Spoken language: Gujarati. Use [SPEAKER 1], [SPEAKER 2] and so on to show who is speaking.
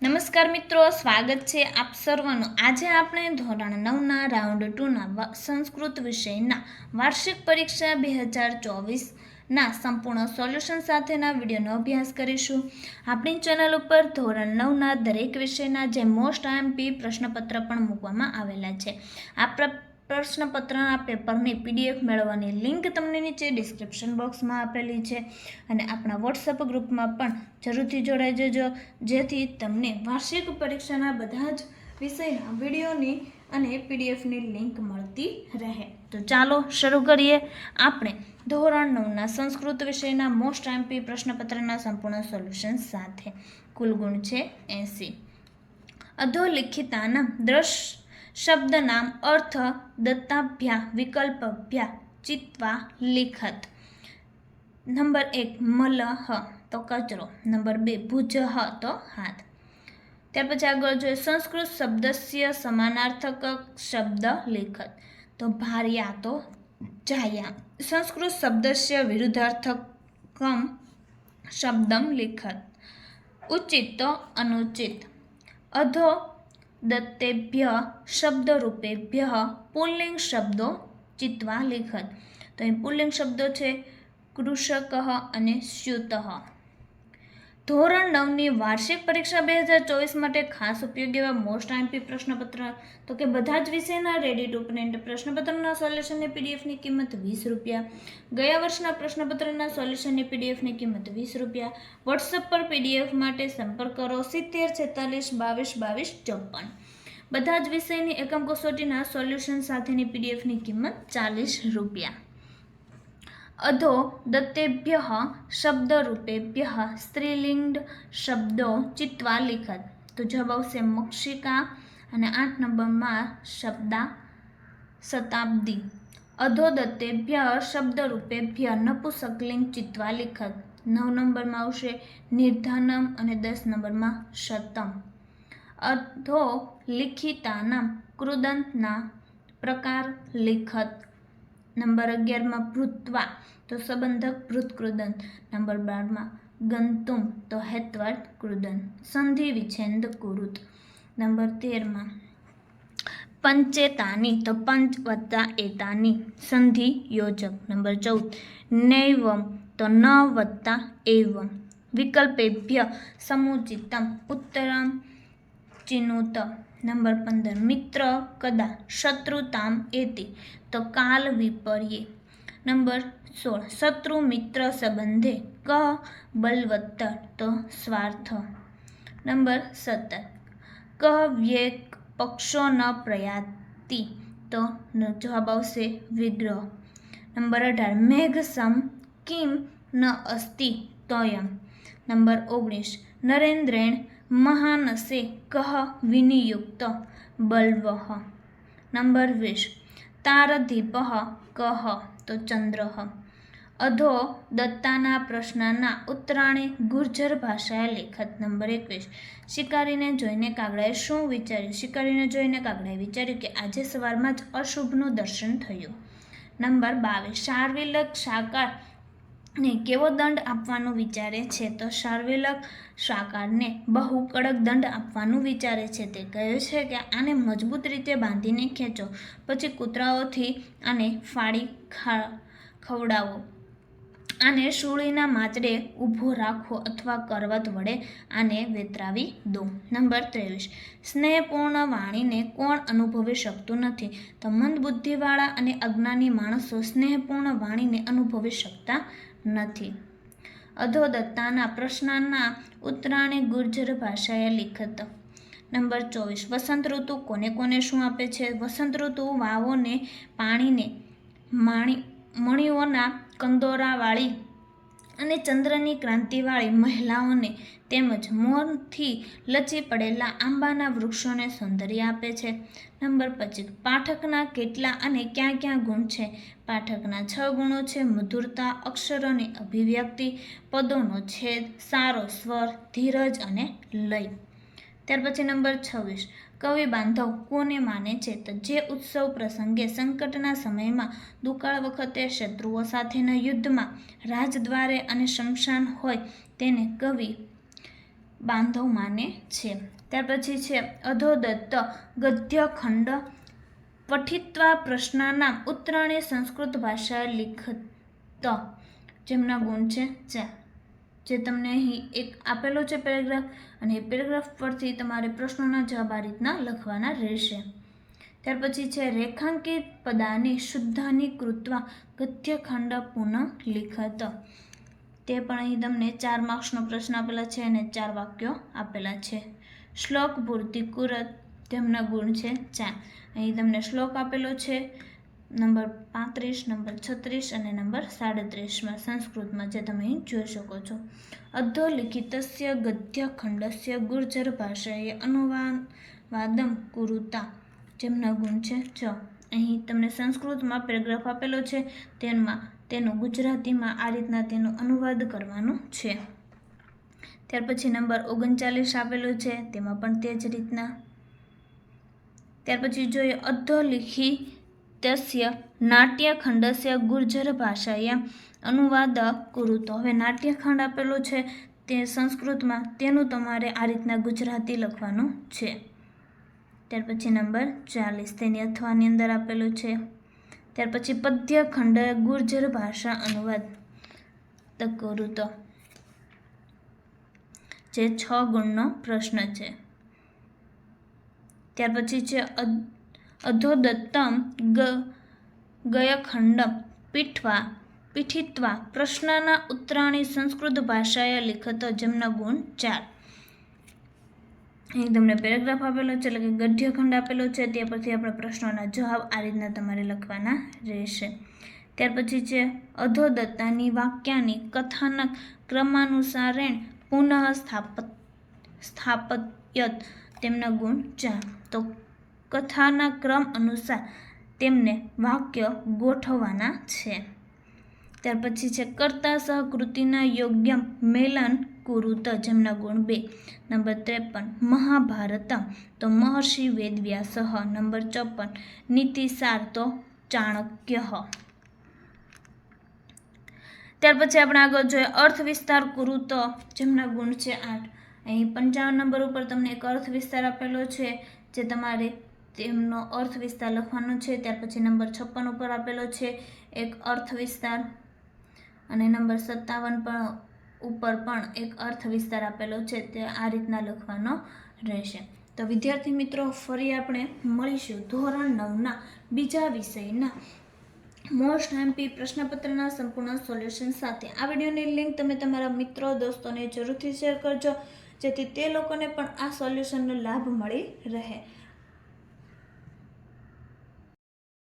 [SPEAKER 1] નમસ્કાર મિત્રો, સ્વાગત છે આપ સર્વનું. આજે આપણે ધોરણ નવના રાઉન્ડ ટુના સંસ્કૃત વિષયના વાર્ષિક પરીક્ષા બે હજાર ચોવીસના સંપૂર્ણ સોલ્યુશન સાથેના વિડીયોનો અભ્યાસ કરીશું. આપણી ચેનલ ઉપર ધોરણ નવના દરેક વિષયના જે મોસ્ટ આઈએમપી પ્રશ્નપત્ર પણ મૂકવામાં આવેલા છે. આ પ્રશ્નપત્રના પેપરની પીડીએફ મેળવવાની લિંક તમને નીચે ડિસ્ક્રિપ્શન બોક્સમાં આપેલી છે અને આપણા વોટ્સઅપ ગ્રુપમાં પણ જરૂરથી જોડાઈ જજો, જેથી તમને વાર્ષિક પરીક્ષાના બધા જ વિષયના વિડીયોની અને પીડીએફની લિંક મળતી રહે. તો ચાલો શરૂ કરીએ. આપણે ધોરણ નવના સંસ્કૃત વિષયના મોસ્ટ એમપી પ્રશ્નપત્રના સંપૂર્ણ સોલ્યુશન સાથે. કુલ ગુણ છે એંસી. અધોલિખિતાના દ્રશ શબ્દનામ અર્થ દત્તાભ્યા, વિકલ્પભ્યા, ચિત્વા, લિખત. નંબર એક, મલહ, તો કચરો. નંબર બે, ભુજહ, તો હાથ. ત્યાર પછી આગળ જોઈએ, સંસ્કૃત શબ્દસ્ય સમાનાર્થક શબ્દ લેખત. તો ભાર્યા, તો જાયા. સંસ્કૃત શબ્દસ્ય વિરુદ્ધાર્થકમ શબ્દમ લેખત. ઉચિત, તો અનુચિત. અધો દત્તેભ્ય શબ્દરૂપેભ્ય પુલ્લિંગ શબ્દો ચિત્વા લેખત તો અહીં પુલ્લિંગ શબ્દો છે કૃષક અને સ્યુત. ધોરણ નવની વાર્ષિક પરીક્ષા બે હજાર ચોવીસ માટે ખાસ ઉપયોગી એવા મોસ્ટ આઈમ્પી પ્રશ્નપત્ર? તો કે બધા જ વિષયના રેડી ટુ પ્રિન્ટ પ્રશ્નપત્રના સોલ્યુશનની પીડીએફની કિંમત વીસ રૂપિયા. ગયા વર્ષના પ્રશ્નપત્રના સોલ્યુશનની પીડીએફની કિંમત વીસ રૂપિયા. વોટ્સઅપ પર પીડીએફ માટે સંપર્ક કરો સિત્તેર છેતાલીસ બાવીસ બાવીસ ચોપન. બધા જ વિષયની એકમ કસોટીના સોલ્યુશન સાથેની પીડીએફની કિંમત ચાલીસ રૂપિયા. અધો દત્તેભ્ય શબ્દરૂપેભ્ય સ્ત્રીલિંગ શબ્દો ચિત્વા લિખત તો જવાબ આવશે મક્ષિકા અને આઠ નંબરમાં શબ્દા શતાબ્દી અધો દત્તેભ્ય શબ્દરૂપેભ્ય નપુસકલિંગ ચિત્વા લિખત નવ નંબરમાં આવશે નિર્ધનમ અને દસ નંબરમાં શતમ અધો લિખિતાના કૃદંતના પ્રકાર લિખત નંબર અગિયારમાં ભૃત્વા તો સંબંધક ભૃત કૃદંત નંબર બારમાં, ગંતુમ તો હેતવાર્થ કૃદન સંધિ વિચ્છેદ કુરુત. નંબર તેરમાં, પંચેતાની તો પંચ વત્તા એતાની. સંધિ યોજક. નંબર ચૌદ, નૈવમ તો ન વત્તા એવમ. વિકલ્પેભ્ય સમુચિતમ ઉત્તરમ ચિનુત. નંબર પંદર, મિત્ર કદા, શત્રુતામ એતિ. તો કાલ વિપર્યે. નંબર સોળ શત્રુ મિત્ર સંબંધે ક બલવત્તર તો સ્વાર્થ નંબર સત્તર ક વ્યેક પક્ષો ન પ્રયાતિ તો ન- જવાબ આવશે વિગ્રહ નંબર અઢાર મેઘ સમ કિમ ન અસ્તિ તોયમ નંબર ઓગણીસ નરેન્દ્રેણ મહાનસે કહ વિનિયુક્ત બલ્વહ નંબર વીસ તારધીપઃ કહ તો ચંદ્ર. અધો દત્તાના પ્રશ્નના ઉત્તરાણે ગુર્જર ભાષાએ લેખત નંબર એકવીસ. શિકારીને જોઈને કાગડાએ શું વિચાર્યું? શિકારીને જોઈને કાગડાએ વિચાર્યું કે આજે સવારમાં જ અશુભનું દર્શન થયું. નંબર બાવીસ. શાર્વિલક સાકાર ને કેવો દંડ આપવાનું વિચારે છે તો સાર્વેલક શાકારને બહુ કડક દંડ આપવાનું વિચારે છે. તે કહે છે કે આને મજબૂત રીતે બાંધીને ખેંચો, પછી કૂતરાઓથી આને ફાડી ખા, ખવડાવો. આને શૂળીના માચડે ઊભો રાખો અથવા કરવત વડે આને વેતરાવી દો. નંબર ત્રેવીસ. સ્નેહપૂર્ણ વાણીને કોણ અનુભવી શકતું નથી? તો મંદ બુદ્ધિવાળા અને અજ્ઞાની માણસો સ્નેહપૂર્ણ વાણીને અનુભવી શકતા નથી. અધોદત્તાના પ્રશ્નના ઉત્તરાણે ગુર્જર ભાષાએ લિખત. નંબર ચોવીસ, વસંત ઋતુ કોને કોને શું આપે છે? વસંત ઋતુ વાવોને, પાણીને, માણી, મણીઓના કંદોરાવાળી અને ચંદ્રની ક્રાંતિવાળી મહિલાઓને તેમજ મોરથી લચી પડેલા આંબાના વૃક્ષોને સૌંદર્ય આપે છે. નંબર પચીસ, પાઠકના કેટલા અને ક્યાં ક્યાં ગુણ છે? પાઠકના છ ગુણો છે મધુરતા, અક્ષરોની અભિવ્યક્તિ, પદોનો છેદ, સારો સ્વર, ધીરજ અને લય. ત્યાર પછી નંબર છવ્વીસ કવિ બાંધવ કોને માને છે તો જે ઉત્સવ પ્રસંગે સંકટના સમયમાં દુકાળ વખતે શત્રુઓ સાથેના યુદ્ધમાં રાજદ્વારે અને શમશાન હોય તેને કવિ બાંધવ માને છે. ત્યાર પછી છે અધોદત્ત ગદ્ય ખંડ પઠિત્વા પ્રશ્નના ઉત્તરાણી સંસ્કૃત ભાષા લિખત. જેમના ગુણ છે ચાર જે તમને અહીં એક આપેલો છે પેરેગ્રાફ અને એ પેરેગ્રાફ પરથી તમારે પ્રશ્નોના જવાબ આ રીતના લખવાના રહેશે. ત્યાર પછી છે, રેખાંકિત પદાની શુદ્ધાની કૃત્વા ગદ્યખંડ પુનઃ લિખત તે પણ અહીં તમને ચાર માર્ક્સનો પ્રશ્ન આપેલા છે અને ચાર વાક્યો આપેલા છે. શ્લોક પૂર્તિ કુરત તેમના ગુણ છે ચાર. અહીં તમને શ્લોક આપેલો છે નંબર પાંત્રીસ, નંબર છત્રીસ અને નંબર સાડત્રીસમાં સંસ્કૃતમાં જે તમે જોઈ શકો છો. અધોલિખિતસ્ય ગદ્યખંડસ્ય ગુર્જર ભાષાએ અનુવાદમ કુરુતા જેમના ગુણ છે ચ અહીં તમને સંસ્કૃતમાં પેરેગ્રાફ આપેલો છે, તેમાં તેનું ગુજરાતીમાં આ રીતના તેનો અનુવાદ કરવાનું છે. ત્યાર પછી નંબર ઓગણચાલીસ આપેલો છે, તેમાં પણ તે જ રીતના. ત્યાર પછી જોઈએ અધોલિખિતસ્ય નાટ્યખંડસ્ય ગુર્જર ભાષાયા અનુવાદ કુરુ તો હવે નાટ્યખંડ આપેલો છે તે સંસ્કૃતમાં તેનું તમારે આ રીતના ગુજરાતી લખવાનું છે ત્યાર પછી નંબર ચાલીસ તેની અથવાની અંદર આપેલું છે ત્યાર પછી પદ્ય ખંડ ગુર્જર ભાષા અનુવાદ તો કરું તો જે છ ગુણનો પ્રશ્ન છે ત્યાર પછી છે અધોદત્તમ ગ, ગયખંડમ, પીઠવા, પીઠિત્વા, પ્રશ્નના ઉત્તરાણી સંસ્કૃત ભાષાએ લિખત જેમના ગુણ ચાર. અહીં તમને પેરેગ્રાફ આપેલો છે, એટલે કે ગઢ્યખંડ આપેલો છે તે પરથી આપણે પ્રશ્નોના જવાબ આ રીતના તમારે લખવાના રહેશે. ત્યાર પછી છે, અધોદત્તાની વાક્યાની કથાનક ક્રમાનુસારેણ પુનઃ સ્થાપત સ્થાપત્યત, તેમના ગુણ ચાર. તો કથાના ક્રમ અનુસાર તેમને વાક્ય ગોઠવવાના છે. ત્યાર પછી છે, કર્તા સહકૃતિના યોગ્ય મેલન કુરુત જેમના ગુણ બે. નંબર ત્રેપન, મહાભારતમ તો મહર્ષિ વેદવ્યાસ નંબર ચોપન, નીતિસાર તો ચાણક્ય ત્યાર પછી આપણે આગળ જોઈએ અર્થ વિસ્તાર કુરુત જેમના ગુણ છે આઠ. અહીં પંચાવન નંબર ઉપર તમને એક અર્થ વિસ્તાર આપેલો છે, જે તમારે તેમનો અર્થ વિસ્તાર લખવાનો છે, ત્યાર પછી નંબર છપ્પન ઉપર આપેલો છે, એક અર્થ વિસ્તાર. અને નંબર સત્તાવન પણ ઉપર પણ એક અર્થ વિસ્તાર આપેલો છે, તે આ રીતના લખવાનો રહેશે. તો વિદ્યાર્થી મિત્રો, ફરી આપણે મળીશું ધોરણ નવના બીજા વિષયના. મોસ્ટ એમપી પ્રશ્નપત્રના સંપૂર્ણ સોલ્યુશન સાથે. આ વિડીયોની લિંક તમે તમારા મિત્રો, દોસ્તોને જરૂરથી શેર કરજો, જેથી તે લોકોને પણ આ સોલ્યુશનનો લાભ મળી રહે.